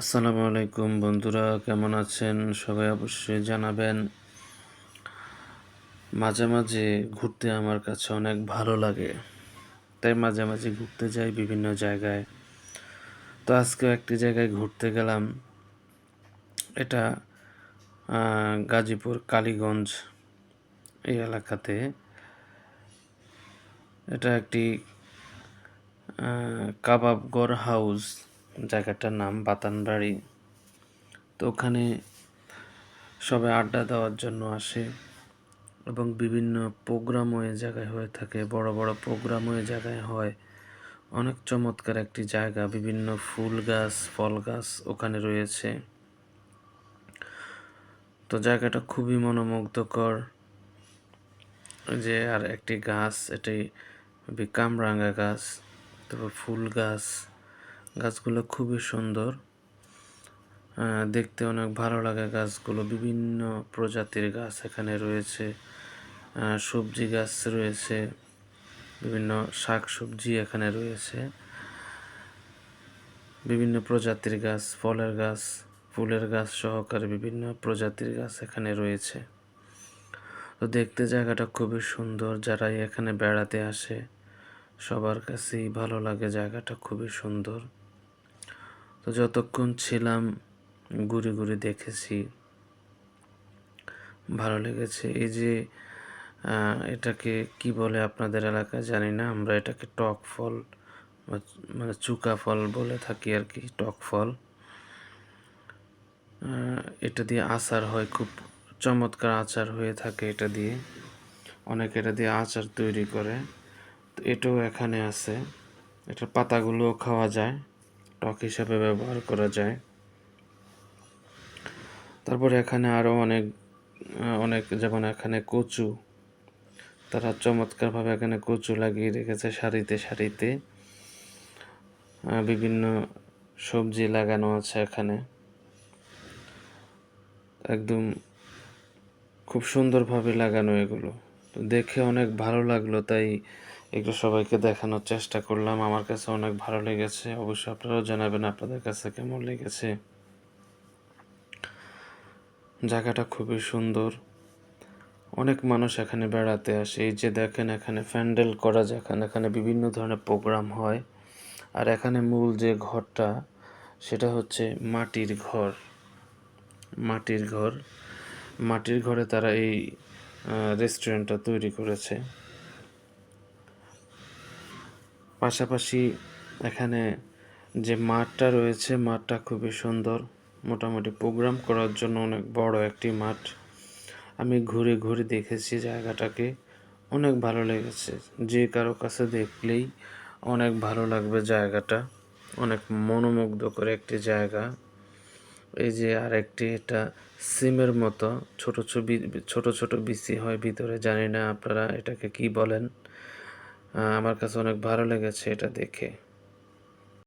আসসালামু আলাইকুম বন্ধুরা, কেমন আছেন? সবাই অবশ্যই জানাবেন। মাঝে মাঝে ঘুরতে আমার কাছে অনেক ভালো লাগে। তাই মাঝে মাঝে ঘুরতে যাই বিভিন্ন জায়গায়। তো আজকেও একটি জায়গায় ঘুরতে গেলাম। এটা গাজীপুর কালীগঞ্জ এই এলাকাতে। এটা একটি কাবাবগড় হাউস। জায়গাটার নাম বাতানবাড়ি। তো ওখানে সবাই আড্ডা দেওয়ার জন্য আসে এবং বিভিন্ন প্রোগ্রামও এই জায়গায় হয়ে থাকে, বড় বড় প্রোগ্রামও এই জায়গায় হয়। অনেক চমৎকার একটি জায়গা, বিভিন্ন ফুল গাছ, ফল গাছ ওখানে রয়েছে। তো জায়গাটা খুবই মনোমুগ্ধকর। যে আর একটি গাছ, এটি কামরাঙ্গা গাছ, তারপর ফুল গাছ। গাছগুলো খুবই সুন্দর। দেখতে অনেক ভালো লাগে গাছগুলো। বিভিন্ন প্রজাতির গাছ এখানে রয়েছে। সবজি গাছ রয়েছে। বিভিন্ন শাক সবজি এখানে রয়েছে। বিভিন্ন প্রজাতির গাছ, ফলের গাছ, ফুলের গাছ সহকারে বিভিন্ন প্রজাতির গাছ এখানে রয়েছে। তো দেখতে জায়গাটা খুবই সুন্দর। যারাই এখানে বেড়াতে আসে, সবার কাছেই ভালো লাগে জায়গাটা খুবই সুন্দর। তো যতক্ষণ ছিলাম, ঘুরে ঘুরে দেখেছি, ভালো লেগেছে। এই যে এটাকে কি বলে আপনাদের এলাকায় জানি না, আমরা এটাকে টক ফল মানে চুকা ফল বলে থাকি আর কি, টক ফল। এটা দিয়ে আচার হয়, খুব চমৎকার আচার হয়ে থাকে এটা দিয়ে। অনেকে এটা দিয়ে আচার তৈরি করে। তো এটাও এখানে আছে। এটার পাতাগুলোও খাওয়া যায়। টক হিসাবে ব্যবহার করা যায়। তারপরে এখানে আরও অনেক অনেক যেমন এখানে কচু, তারা চমৎকারভাবে এখানে কচু লাগিয়ে রেখেছে সারিতে সারিতে। বিভিন্ন সবজি লাগানো আছে এখানে। একদম খুব সুন্দরভাবে লাগানো এগুলো। তো দেখে অনেক ভালো লাগল, তাই এগুলো সবাইকে দেখানোর চেষ্টা করলাম। আমার কাছে অনেক ভালো লেগেছে। অবশ্যই আপনারাও জানাবেন আপনাদের কাছে কেমন লেগেছে। জায়গাটা খুবই সুন্দর। অনেক মানুষ এখানে বেড়াতে আসে। এই যে দেখেন এখানে প্যান্ডেল করা, যেখানে এখানে বিভিন্ন ধরনের প্রোগ্রাম হয়। আর এখানে মূল যে ঘরটা, সেটা হচ্ছে মাটির ঘর। মাটির ঘর। মাটির ঘরে তারা এই রেস্টুরেন্টটা তৈরি করেছে। পাশাপাশি এখানে যে মাঠটা রয়েছে, মাঠটা খুবই সুন্দর। মোটামুটি প্রোগ্রাম করার জন্য অনেক বড় একটি মাঠ। আমি ঘুরে ঘুরে দেখেছি জায়গাটাকে। অনেক ভালো লেগেছে। যে কারও কাছে দেখলেই অনেক ভালো লাগবে জায়গাটা। অনেক মনোমুগ্ধকর একটি জায়গা। এই যে আর একটি এটা সিমের মতো। ছোট ছবি, ছোট ছোট বিসি হয় ভিতরে, জানি না আপনারা এটাকে কি বলেন। আমার কাছে অনেক ভালো লেগেছে এটা দেখে।